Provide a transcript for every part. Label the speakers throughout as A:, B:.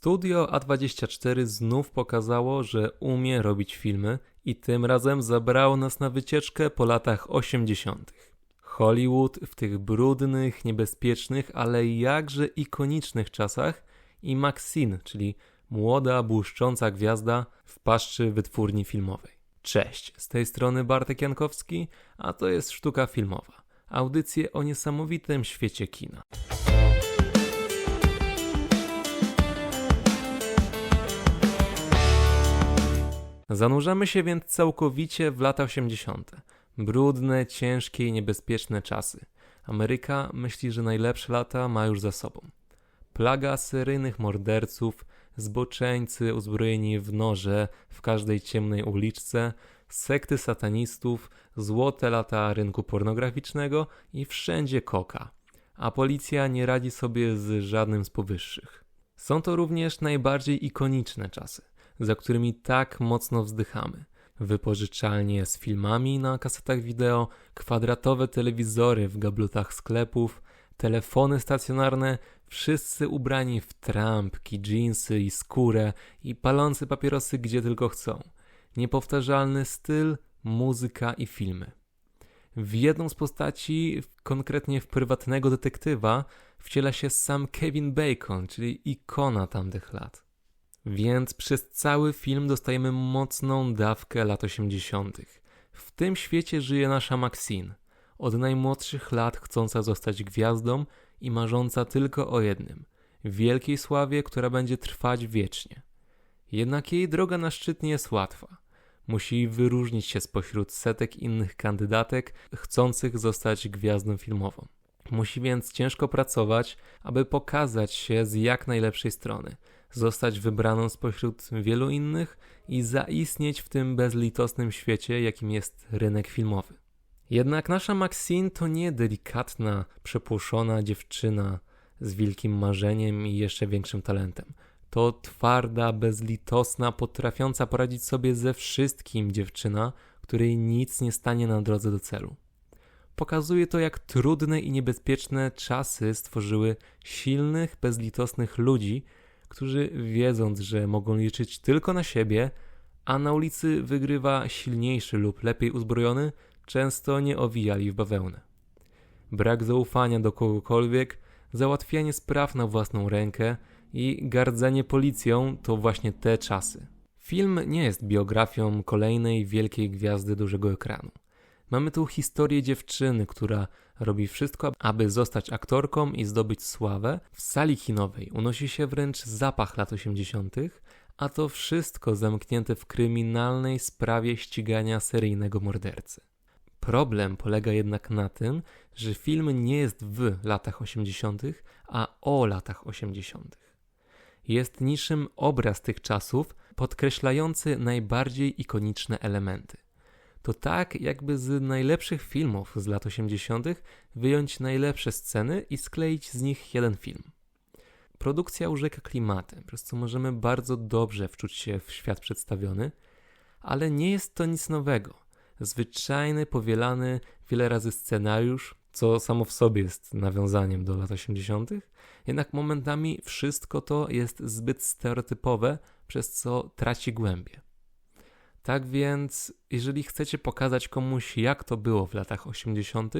A: Studio A24 znów pokazało, że umie robić filmy i tym razem zabrało nas na wycieczkę po latach 80. Hollywood w tych brudnych, niebezpiecznych, ale jakże ikonicznych czasach i Maxine, czyli młoda, błyszcząca gwiazda w paszczy wytwórni filmowej. Cześć, z tej strony Bartek Jankowski, a to jest Sztuka Filmowa. Audycje o niesamowitym świecie kina. Zanurzamy się więc całkowicie w lata 80. Brudne, ciężkie i niebezpieczne czasy. Ameryka myśli, że najlepsze lata ma już za sobą. Plaga seryjnych morderców, zboczeńcy uzbrojeni w noże w każdej ciemnej uliczce, sekty satanistów, złote lata rynku pornograficznego i wszędzie koka. A policja nie radzi sobie z żadnym z powyższych. Są to również najbardziej ikoniczne czasy za którymi tak mocno wzdychamy. Wypożyczalnie z filmami na kasetach wideo, kwadratowe telewizory w gablotach sklepów, telefony stacjonarne, wszyscy ubrani w trampki, dżinsy i skórę i palący papierosy gdzie tylko chcą. Niepowtarzalny styl, muzyka i filmy. W jedną z postaci, konkretnie w prywatnego detektywa, wciela się sam Kevin Bacon, czyli ikona tamtych lat. Więc przez cały film dostajemy mocną dawkę lat 80. W tym świecie żyje nasza Maxine, od najmłodszych lat chcąca zostać gwiazdą i marząca tylko o jednym wielkiej sławie, która będzie trwać wiecznie. Jednak jej droga na szczyt nie jest łatwa. Musi wyróżnić się spośród setek innych kandydatek chcących zostać gwiazdą filmową. Musi więc ciężko pracować, aby pokazać się z jak najlepszej strony – zostać wybraną spośród wielu innych i zaistnieć w tym bezlitosnym świecie, jakim jest rynek filmowy. Jednak nasza Maxine to nie delikatna, przepłoszona dziewczyna z wielkim marzeniem i jeszcze większym talentem. To twarda, bezlitosna, potrafiąca poradzić sobie ze wszystkim dziewczyna, której nic nie stanie na drodze do celu. Pokazuje to, jak trudne i niebezpieczne czasy stworzyły silnych, bezlitosnych ludzi, którzy wiedząc, że mogą liczyć tylko na siebie, a na ulicy wygrywa silniejszy lub lepiej uzbrojony, często nie owijali w bawełnę. Brak zaufania do kogokolwiek, załatwianie spraw na własną rękę i gardzenie policją to właśnie te czasy. Film nie jest biografią kolejnej wielkiej gwiazdy dużego ekranu. Mamy tu historię dziewczyny, która robi wszystko, aby zostać aktorką i zdobyć sławę. W sali kinowej unosi się wręcz zapach lat 80., a to wszystko zamknięte w kryminalnej sprawie ścigania seryjnego mordercy. Problem polega jednak na tym, że film nie jest w latach 80., a o latach 80. Jest niczym obraz tych czasów, podkreślający najbardziej ikoniczne elementy to tak jakby z najlepszych filmów z lat 80. wyjąć najlepsze sceny i skleić z nich jeden film. Produkcja urzeka klimatem, przez co możemy bardzo dobrze wczuć się w świat przedstawiony, ale nie jest to nic nowego. Zwyczajny, powielany wiele razy scenariusz, co samo w sobie jest nawiązaniem do lat 80., jednak momentami wszystko to jest zbyt stereotypowe, przez co traci głębię. Tak więc, jeżeli chcecie pokazać komuś, jak to było w latach 80.,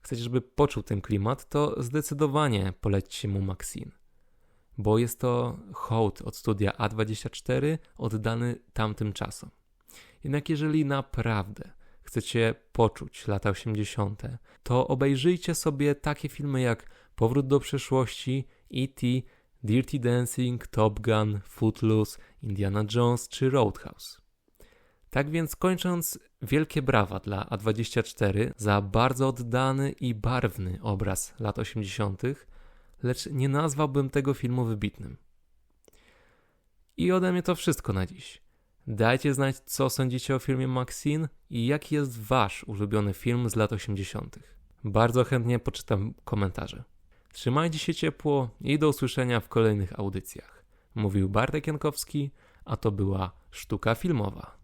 A: chcecie, żeby poczuł ten klimat, to zdecydowanie polećcie mu Maxine. Bo jest to hołd od studia A24 oddany tamtym czasom. Jednak jeżeli naprawdę chcecie poczuć lata 80., to obejrzyjcie sobie takie filmy jak Powrót do przeszłości, E.T., Dirty Dancing, Top Gun, Footloose, Indiana Jones czy Roadhouse. Tak więc kończąc, wielkie brawa dla A24 za bardzo oddany i barwny obraz lat 80., lecz nie nazwałbym tego filmu wybitnym. I ode mnie to wszystko na dziś. Dajcie znać, co sądzicie o filmie Maxine i jaki jest wasz ulubiony film z lat 80. Bardzo chętnie poczytam komentarze. Trzymajcie się ciepło i do usłyszenia w kolejnych audycjach. Mówił Bartek Jankowski, a to była Sztuka Filmowa.